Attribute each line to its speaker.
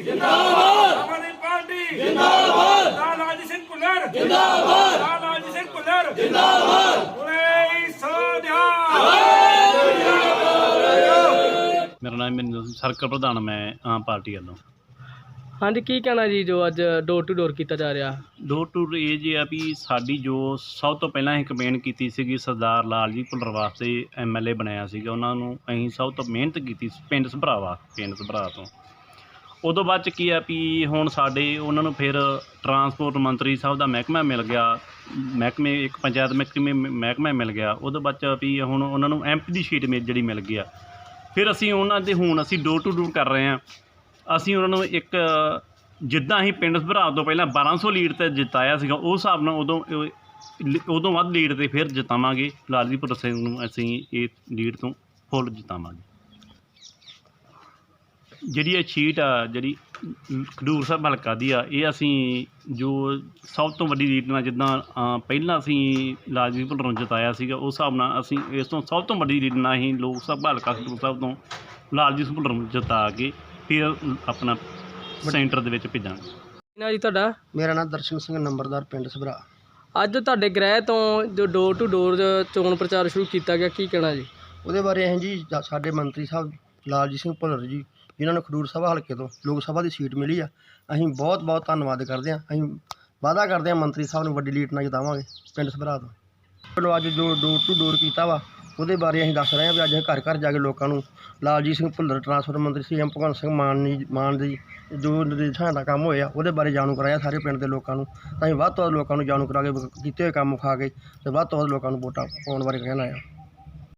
Speaker 1: ਜਿੰਦਾਬਾਦ। ਆਮ ਆਦਮੀ ਪਾਰਟੀ। ਜਿੰਦਾਬਾਦ। ਲਾਲਾਜੀ ਸਿੰਘ ਭੁੱਲਰ। ਜਿੰਦਾਬਾਦ। ਲਾਲਾਜੀ ਸਿੰਘ ਭੁੱਲਰ। ਜਿੰਦਾਬਾਦ। ਬੋਲੇ ਸੋਧਿਆ
Speaker 2: ਮੇਰਾ ਨਾਮ ਮੈਨੂੰ ਸਰਕਲ ਪ੍ਰਧਾਨ ਮੈਂ ਆਮ ਪਾਰਟੀ ਵੱਲੋਂ।
Speaker 3: ਹਾਂਜੀ ਕੀ ਕਹਿਣਾ ਜੀ ਜੋ ਅੱਜ ਡੋਰ ਟੂ ਡੋਰ ਕੀਤਾ ਜਾ ਰਿਹਾ?
Speaker 2: ਡੋਰ ਟੂ ਡੋਰ ਇਹ ਜੇ ਆ ਵੀ ਸਾਡੀ ਜੋ ਸਭ ਤੋਂ ਪਹਿਲਾਂ ਅਸੀਂ ਕੰਪੇਨ ਕੀਤੀ ਸੀਗੀ ਸਰਦਾਰ ਲਾਲ ਜੀ ਭੁੱਲਰ ਵਾਸਤੇ ਐਮਐਲਏ ਬਣਾਇਆ ਸੀਗਾ। ਉਹਨਾਂ ਨੂੰ ਅਸੀਂ ਸਭ ਤੋਂ ਮਿਹਨਤ ਕੀਤੀ ਸੀ ਪਿੰਡ ਸਭਰਾਵਾ ਪਿੰਡ ਸਭਰਾ ਤੋਂ। ਉਹ ਤੋਂ ਬਾਅਦ ਚ ਕੀ ਆ ਵੀ ਹੁਣ ਸਾਡੇ ਉਹਨਾਂ ਨੂੰ ਫਿਰ ਟਰਾਂਸਪੋਰਟ ਮੰਤਰੀ ਸਾਹਿਬ ਦਾ ਮਹਿਕਮਾ ਮਿਲ ਗਿਆ, ਮਹਿਕਮੇ, ਇੱਕ ਪੰਚਾਇਤ ਮਹਿਕਮੇ, ਮਹਿਕਮਾ ਮਿਲ ਗਿਆ। ਉਹਦੇ ਬਾਅਦ ਚ ਵੀ ਹੁਣ ਉਹਨਾਂ ਨੂੰ ਐਮਪੀ ਦੀ ਸ਼ੀਟ ਮੇ ਜਿਹੜੀ ਮਿਲ ਗਈ ਆ। ਫਿਰ ਅਸੀਂ ਉਹਨਾਂ ਦੇ ਹੁਣ ਅਸੀਂ ਡੋਰ ਟੂ ਡੋਰ ਕਰ ਰਹੇ ਹਾਂ ਅਸੀਂ ਉਹਨਾਂ ਨੂੰ ਇੱਕ ਜਿੱਦਾਂ ਅਸੀਂ ਪਿੰਡ ਸਭਰਾ ਤੋਂ ਪਹਿਲਾਂ 1200 ਲੀਡ ਤੇ ਜਿਤਾਇਆ ਸੀਗਾ, ਉਸ ਹਿਸਾਬ ਨਾਲ ਉਦੋਂ ਉਦੋਂ ਵੱਧ ਲੀਡ ਤੇ ਫਿਰ ਜਿਤਾਵਾਂਗੇ। ਲਾਲਜੀਪੁਰ ਸਿੰਘ ਨੂੰ ਅਸੀਂ ਇਹ ਲੀਡ ਤੋਂ ਫੁੱਲ ਜਿਤਾਵਾਂਗੇ। ਜਿਹੜੀ ਇਹ ਸ਼ੀਟ ਆ ਜਿਹੜੀ ਖਡੂਰ ਸਾਹਿਬ ਹਲਕਾ ਦੀ ਆ ਇਹ ਅਸੀਂ ਜੋ ਸਭ ਤੋਂ ਵੱਡੀ ਲੀਡ ਨਾਲ ਜਿੱਦਾਂ ਪਹਿਲਾਂ ਅਸੀਂ ਲਾਲਜੀਪੁਰ ਨੂੰ ਜਿਤਾਇਆ ਸੀਗਾ ਉਸ ਹਿਸਾਬ ਨਾਲ ਅਸੀਂ ਇਸ ਤੋਂ ਸਭ ਤੋਂ ਵੱਡੀ ਲੀਡ ਨਾਲ ਅਸੀਂ ਲੋਕ ਸਭਾ ਹਲਕਾ ਖਡੂਰ ਸਾਹਿਬ ਤੋਂ ਲਾਲਜੀਪੁਰ ਨੂੰ ਜਿਤਾ ਕੇ ਫਿਰ ਆਪਣਾ ਸੈਂਟਰ ਦੇ ਵਿੱਚ ਭੇਜਾਂਗੇ।
Speaker 3: ਨਾ ਜੀ ਤੁਹਾਡਾ?
Speaker 4: ਮੇਰਾ ਨਾਮ ਦਰਸ਼ਨ ਸਿੰਘ ਨੰਬਰਦਾਰ ਪਿੰਡ ਸਭਰਾ।
Speaker 3: ਅੱਜ ਤੁਹਾਡੇ ਗ੍ਰਹਿ ਤੋਂ ਜੋ ਡੋਰ ਟੂ ਡੋਰ ਚੋਣ ਪ੍ਰਚਾਰ ਸ਼ੁਰੂ ਕੀਤਾ ਗਿਆ ਕੀ ਕਹਿਣਾ ਜੀ?
Speaker 4: ਉਹਦੇ ਬਾਰੇ ਅਸੀਂ ਜਾ- ਸਾਡੇ ਮੰਤਰੀ ਸਾਹਿਬ ਲਾਲਜੀਤ ਸਿੰਘ ਭੁੱਲਰ ਜੀ, ਜਿਨ੍ਹਾਂ ਨੂੰ ਖਡੂਰ ਸਭਾ ਹਲਕੇ ਤੋਂ ਲੋਕ ਸਭਾ ਦੀ ਸੀਟ ਮਿਲੀ ਆ। ਅਸੀਂ ਬਹੁਤ ਬਹੁਤ ਧੰਨਵਾਦ ਕਰਦੇ ਹਾਂ। ਅਸੀਂ ਵਾਅਦਾ ਕਰਦੇ ਹਾਂ ਮੰਤਰੀ ਸਾਹਿਬ ਨੂੰ ਵੱਡੀ ਲੀਡ ਨਾਲ ਜਿਤਾਵਾਂਗੇ ਪਿੰਡ ਸਭਰਾ ਤੋਂ। ਚਲੋ ਅੱਜ ਜੋ ਡੋਰ ਟੂ ਡੋਰ ਕੀਤਾ ਵਾ, ਉਹਦੇ ਬਾਰੇ ਅਸੀਂ ਦੱਸ ਰਹੇ ਹਾਂ ਵੀ ਅੱਜ ਘਰ ਘਰ ਜਾ ਕੇ ਲੋਕਾਂ ਨੂੰ ਲਾਲਜੀਤ ਸਿੰਘ ਭੁੱਲਰ ਟਰਾਂਸਪੋਰਟ ਮੰਤਰੀ ਸੀ, ਐਮ ਭਗਵੰਤ ਸਿੰਘ ਮਾਨ ਜੀ, ਮਾਨ ਦੀ ਜੋ ਨਿਰਦੇਸ਼ਾਂ ਦਾ ਕੰਮ ਹੋਇਆ, ਉਹਦੇ ਬਾਰੇ ਜਾਣੂ ਕਰਾਇਆ ਸਾਰੇ ਪਿੰਡ ਦੇ ਲੋਕਾਂ ਨੂੰ। ਤਾਂ ਅਸੀਂ ਵੱਧ ਤੋਂ ਵੱਧ ਲੋਕਾਂ ਨੂੰ ਜਾਣੂ ਕਰਾ ਕੇ ਕੀਤੇ ਹੋਏ ਕੰਮ ਖਾ ਕੇ ਤੇ ਵੱਧ ਤੋਂ ਵੱਧ ਲੋਕਾਂ ਨੂੰ ਵੋਟਾਂ ਪਾਉਣ ਬਾਰੇ ਕਹਿਣਾ ਆ